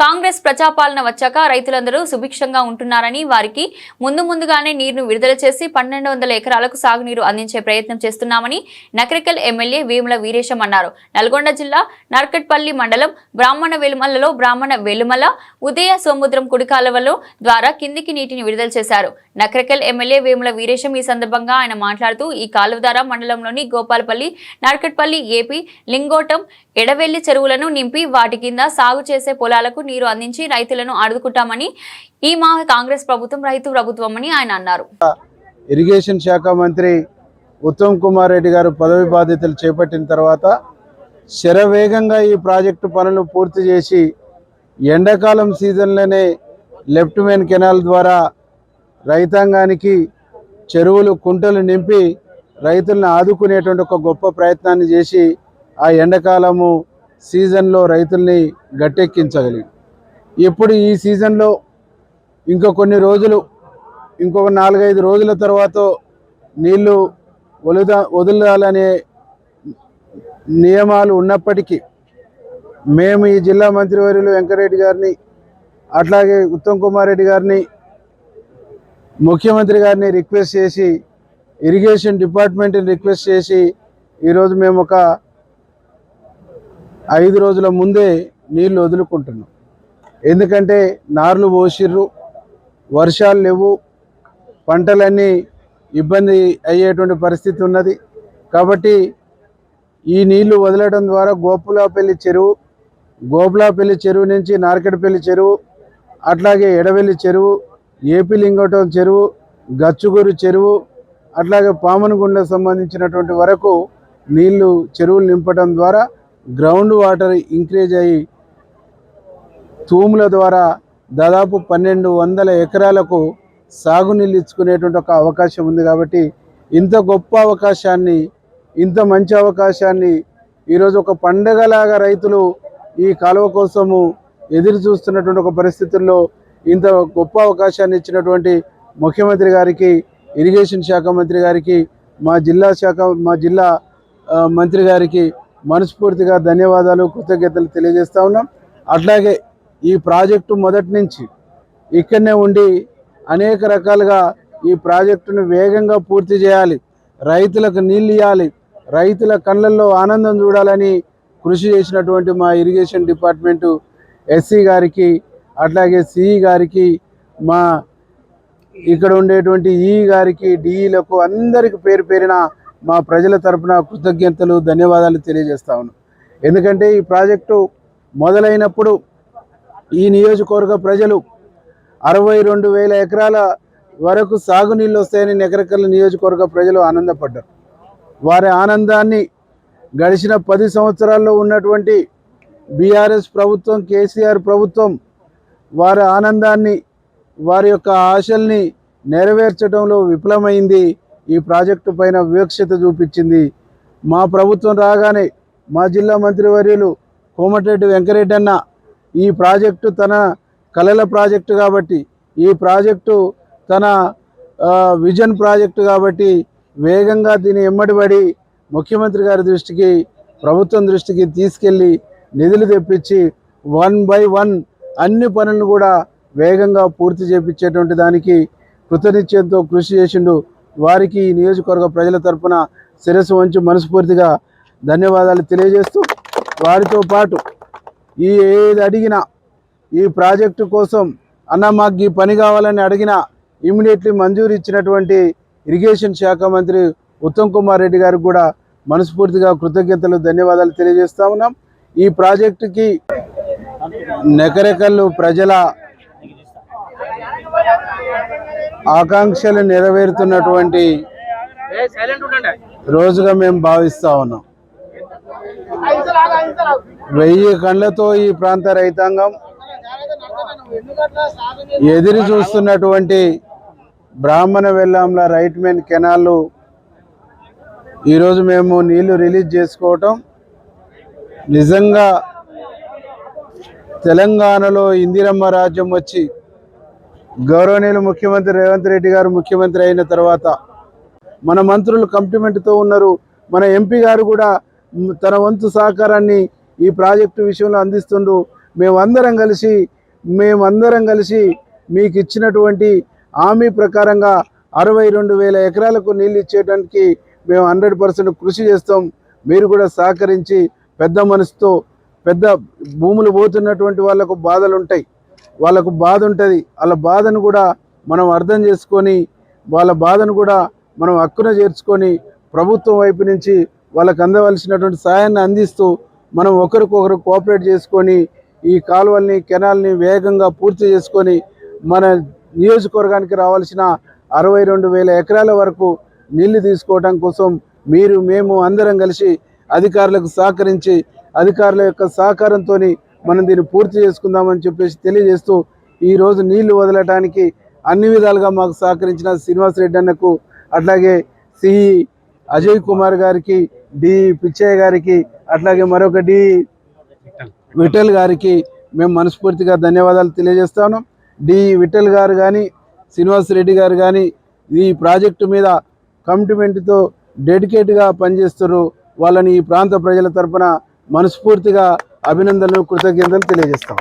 కాంగ్రెస్ ప్రజాపాలన వచ్చాక రైతులందరూ సుభిక్షంగా ఉంటున్నారని వారికి ముందు ముందుగానే నీరును విడుదల చేసి పన్నెండు వందల ఎకరాలకు సాగునీరు అందించే ప్రయత్నం చేస్తున్నామని నకరికల్ ఎమ్మెల్యే వేముల వీరేశం అన్నారు. నల్గొండ జిల్లా నర్కట్పల్లి మండలం బ్రాహ్మణ వెలుమలలో బ్రాహ్మణ వెలుమల ఉదయ సముద్రం కుడికాలవలో ద్వారా కిందికి నీటిని విడుదల చేశారు. నకరికల్ ఎమ్మెల్యే వేముల వీరేశం ఈ సందర్భంగా ఆయన మాట్లాడుతూ ఈ కాలువ ద్వారా మండలంలోని గోపాలపల్లి నర్కట్పల్లి ఏపీ లింగోటం ఎడవెల్లి చెరువులను నింపి వాటి కింద సాగు చేసే పొలాలకు నీరు అందించి రైతులను ఆదుకుంటామని ఈ మా కాంగ్రెస్ ప్రభుత్వం రైతు ప్రభుత్వం అని ఆయన అన్నారు. ఇరిగేషన్ శాఖ మంత్రి ఉత్తమ్ కుమార్ రెడ్డి గారు పదవి బాధ్యతలు చేపట్టిన తర్వాత శరవేగంగా ఈ ప్రాజెక్టు పనులు పూర్తి చేసి ఎండాకాలం సీజన్లోనే లెఫ్ట్ మెయిన్ కెనాల్ ద్వారా రైతాంగానికి చెరువులు కుంటలు నింపి రైతులను ఆదుకునేటువంటి ఒక గొప్ప ప్రయత్నాన్ని చేసి ఆ ఎండాకాలము సీజన్లో రైతుల్ని గట్టెక్కించగలిగి ఇప్పుడు ఈ సీజన్లో ఇంకా కొన్ని రోజులు ఇంకొక నాలుగైదు రోజుల తర్వాత నీళ్ళు వదులుదా వదలాలనే నియమాలు ఉన్నప్పటికీ మేము ఈ జిల్లా మంత్రివర్యులు వెంకరెడ్డి గారిని అట్లాగే ఉత్తమ్ కుమార్ రెడ్డి గారిని ముఖ్యమంత్రి గారిని రిక్వెస్ట్ చేసి ఇరిగేషన్ డిపార్ట్మెంట్ని రిక్వెస్ట్ చేసి ఈరోజు మేము ఒక ఐదు రోజుల ముందే నీళ్ళు వదులుకుంటున్నాం. ఎందుకంటే నార్లు పోసిర్రు వర్షాలు లేవు పంటలన్నీ ఇబ్బంది అయ్యేటువంటి పరిస్థితి ఉన్నది. కాబట్టి ఈ నీళ్ళు వదలడం ద్వారా గోపులాపల్లి చెరువు గోపులాపల్లి చెరువు నుంచి నార్కెట్పల్లి చెరువు అట్లాగే ఎడవెల్లి చెరువు ఏపీ లింగోటం చెరువు గచ్చుగూరు చెరువు అట్లాగే పామనగుండకు సంబంధించినటువంటి వరకు నీళ్ళు చెరువులు నింపడం ద్వారా గ్రౌండ్ వాటర్ ఇంక్రీజ్ అయ్యి తూముల ద్వారా దాదాపు పన్నెండు వందల ఎకరాలకు సాగునీళ్ళు ఇచ్చుకునేటువంటి ఒక అవకాశం ఉంది కాబట్టి ఇంత గొప్ప అవకాశాన్ని ఇంత మంచి అవకాశాన్ని ఈరోజు ఒక పండగలాగా రైతులు ఈ కాలువ కోసము ఎదురు చూస్తున్నటువంటి ఒక పరిస్థితుల్లో ఇంత గొప్ప అవకాశాన్ని ఇచ్చినటువంటి ముఖ్యమంత్రి గారికి ఇరిగేషన్ శాఖ మంత్రి గారికి మా జిల్లా శాఖ మా జిల్లా మంత్రి గారికి మనస్ఫూర్తిగా ధన్యవాదాలు కృతజ్ఞతలు తెలియజేస్తా ఉన్నాం. అట్లాగే ఈ ప్రాజెక్టు మొదటి నుంచి ఇక్కడనే ఉండి అనేక రకాలుగా ఈ ప్రాజెక్టును వేగంగా పూర్తి చేయాలి. రైతులకు నీళ్ళు ఇవ్వాలి. రైతుల కళ్ళల్లో ఆనందం చూడాలని కృషి చేసినటువంటి మా ఇరిగేషన్ డిపార్ట్మెంటు ఎస్సీ గారికి అట్లాగే సిఈ గారికి మా ఇక్కడ ఉండేటువంటి ఈ గారికి డిఈలకు అందరికి పేరు పేరిన మా ప్రజల తరపున కృతజ్ఞతలు ధన్యవాదాలు తెలియజేస్తా ఉన్నాం. ఎందుకంటే ఈ ప్రాజెక్టు మొదలైనప్పుడు ఈ నియోజకవర్గ ప్రజలు అరవై రెండు వేల ఎకరాల వరకు సాగునీళ్ళు వస్తాయని నెకరకల్ల నియోజకవర్గ ప్రజలు ఆనందపడ్డారు. వారి ఆనందాన్ని గడిచిన పది సంవత్సరాల్లో ఉన్నటువంటి బీఆర్ఎస్ ప్రభుత్వం కేసీఆర్ ప్రభుత్వం వారి ఆనందాన్ని వారి యొక్క ఆశల్ని నెరవేర్చడంలో విఫలమైంది. ఈ ప్రాజెక్టు పైన వివక్షత చూపించింది. మా ప్రభుత్వం రాగానే మా జిల్లా మంత్రివర్యులు కోమటిరెడ్డి వెంకరెడ్డి అన్న ఈ ప్రాజెక్టు తన కళల ప్రాజెక్టు కాబట్టి ఈ ప్రాజెక్టు తన విజన్ ప్రాజెక్టు కాబట్టి వేగంగా దీని ఎమ్మడిబడి ముఖ్యమంత్రి గారి దృష్టికి ప్రభుత్వం దృష్టికి తీసుకెళ్ళి నిధులు తెప్పించి వన్ బై వన్ అన్ని పనులను కూడా వేగంగా పూర్తి చేపించేటువంటి దానికి కృతనిశ్చయంతో కృషి చేసిండు. వారికి ఈ నియోజకవర్గ ప్రజల తరపున శిరస్సు వంచి మనస్ఫూర్తిగా ధన్యవాదాలు తెలియజేస్తూ వారితో పాటు ఈ ఏది అడిగినా ఈ ప్రాజెక్టు కోసం అన్న మాకు ఈ పని కావాలని అడిగినా ఇమీడియట్లీ మంజూరు ఇచ్చినటువంటి ఇరిగేషన్ శాఖ మంత్రి ఉత్తమ్ కుమార్ రెడ్డి గారికి కూడా మనస్ఫూర్తిగా కృతజ్ఞతలు ధన్యవాదాలు తెలియజేస్తా ఉన్నాం. ఈ ప్రాజెక్టుకి నెకరెకల్లు ప్రజల ఆకాంక్షలు నెరవేరుతున్నటువంటి రోజుగా మేము భావిస్తా ఉన్నాం. వెయ్యి కళ్ళతో ఈ ప్రాంత రైతాంగం ఎదురు చూస్తున్నటువంటి బ్రాహ్మణ వెల్లాంల రైట్ మెయిన్ కెనాల్ ఈరోజు మేము నీళ్ళు రిలీజ్ చేసుకోవటం. నిజంగా తెలంగాణలో ఇందిరమ్మ రాజ్యం వచ్చి గౌరవనీయులు ముఖ్యమంత్రి రేవంత్ రెడ్డి గారు ముఖ్యమంత్రి అయిన తర్వాత మన మంత్రులు కంప్లిమెంట్తో ఉన్నారు. మన ఎంపీ గారు కూడా తన వంతు సహకారాన్ని ఈ ప్రాజెక్టు విషయంలో అందిస్తుండ్రు. మేమందరం కలిసి మేమందరం కలిసి మీకు ఇచ్చినటువంటి హామీ ప్రకారంగా అరవై రెండు వేల ఎకరాలకు నీళ్ళు ఇచ్చేయడానికి మేము హండ్రెడ్ పర్సెంట్ కృషి చేస్తాం. మీరు కూడా సహకరించి పెద్ద మనసుతో పెద్ద భూములు పోతున్నటువంటి వాళ్ళకు బాధలు ఉంటాయి. వాళ్ళకు బాధ ఉంటుంది. వాళ్ళ బాధను కూడా మనం అర్థం చేసుకొని వాళ్ళ బాధను కూడా మనం హక్కున చేర్చుకొని ప్రభుత్వం వైపు నుంచి వాళ్ళకు అందవలసినటువంటి సహాయాన్ని అందిస్తూ మనం ఒకరికొకరు కోఆపరేట్ చేసుకొని ఈ కాలువల్ని కెనాల్ని వేగంగా పూర్తి చేసుకొని మన నియోజకవర్గానికి రావాల్సిన అరవై రెండు వేల ఎకరాల వరకు నీళ్ళు తీసుకోవడం కోసం మీరు మేము అందరం కలిసి అధికారులకు సహకరించి అధికారుల యొక్క సహకారంతో మనం దీన్ని పూర్తి చేసుకుందామని చెప్పేసి తెలియజేస్తూ ఈరోజు నీళ్ళు వదలటానికి అన్ని విధాలుగా మాకు సహకరించిన శ్రీనివాస్ రెడ్డి అన్నకు అట్లాగే సిఈ అజయ్ కుమార్ గారికి డి. పిచ్చయ్య గారికి అట్లాగే మరొక డి విఠల్ గారికి మేము మనస్ఫూర్తిగా ధన్యవాదాలు తెలియజేస్తాను. డి విఠల్ గారు కానీ శ్రీనివాస్ రెడ్డి గారు కానీ ఈ ప్రాజెక్టు మీద కమిట్మెంట్తో డెడికేట్గా పనిచేస్తారు వాళ్ళని ఈ ప్రాంత ప్రజల తరపున మనస్ఫూర్తిగా అభినందనలు కృతజ్ఞతలు తెలియజేస్తాం.